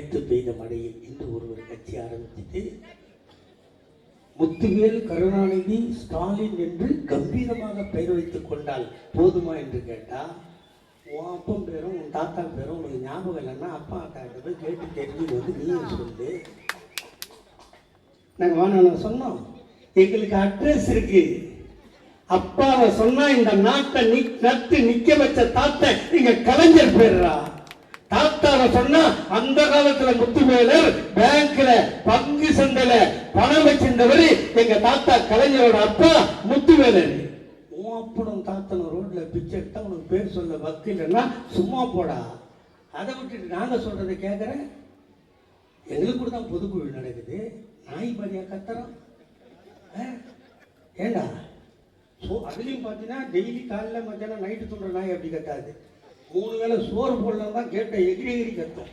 நேற்று பெய்த மழையில் இன்று ஒருவர் கட்சி ஆரம்பிச்சுட்டு முத்துவேல் கருணாநிதி ஸ்டாலின் என்று கம்பீரமாக பெயர் வைத்துக் கொண்டால் போதுமா என்று கேட்டா உன் அப்பன் பேரும் உன் தாத்தா பேரும் உனக்கு ஞாபகம் இல்லைன்னா அப்பா அக்கா கிட்ட போய் கேட்டு தெரிஞ்சு வந்து நீ சொல்லு. நாங்கள் வாங்க சொன்னோம் எங்களுக்கு அட்ரஸ் இருக்கு. அப்பாவை சொன்னா இந்த நாட்டை நி நட்டு நிக்க வச்ச தாத்தா இங்க கலைஞர் பேர்றா தாத்தாவை சொன்னா அந்த காலத்துல முத்துவேலர் பேங்க்ல பங்கு சந்தையில பணம் வச்சிருந்தவர் எங்க தாத்தா கலைஞரோட அப்பா முத்துவேலர். உன் அப்பனும் தாத்தனும் ரோட்ல பிச்சை எடுத்தா உனக்கு பேர் சொல்ல வக்கு இல்லைன்னா சும்மா போடா. அதை விட்டுட்டு நாங்க சொல்றதை கேட்குறேன் எங்களுக்கு கூட தான் பொதுக்குழு நடக்குது. நாய் பாரியா கத்துறோம். ஏண்டா? ஸோ அதுலேயும் பார்த்தீங்கன்னா டெய்லி காலைல மத்தியானம் நைட்டு தூண்டுற நாய் அப்படி கத்தாது. மூணு வேளை சோறு போடலாம் தான் கேட்ட எகிரி எகிரி கத்தோம்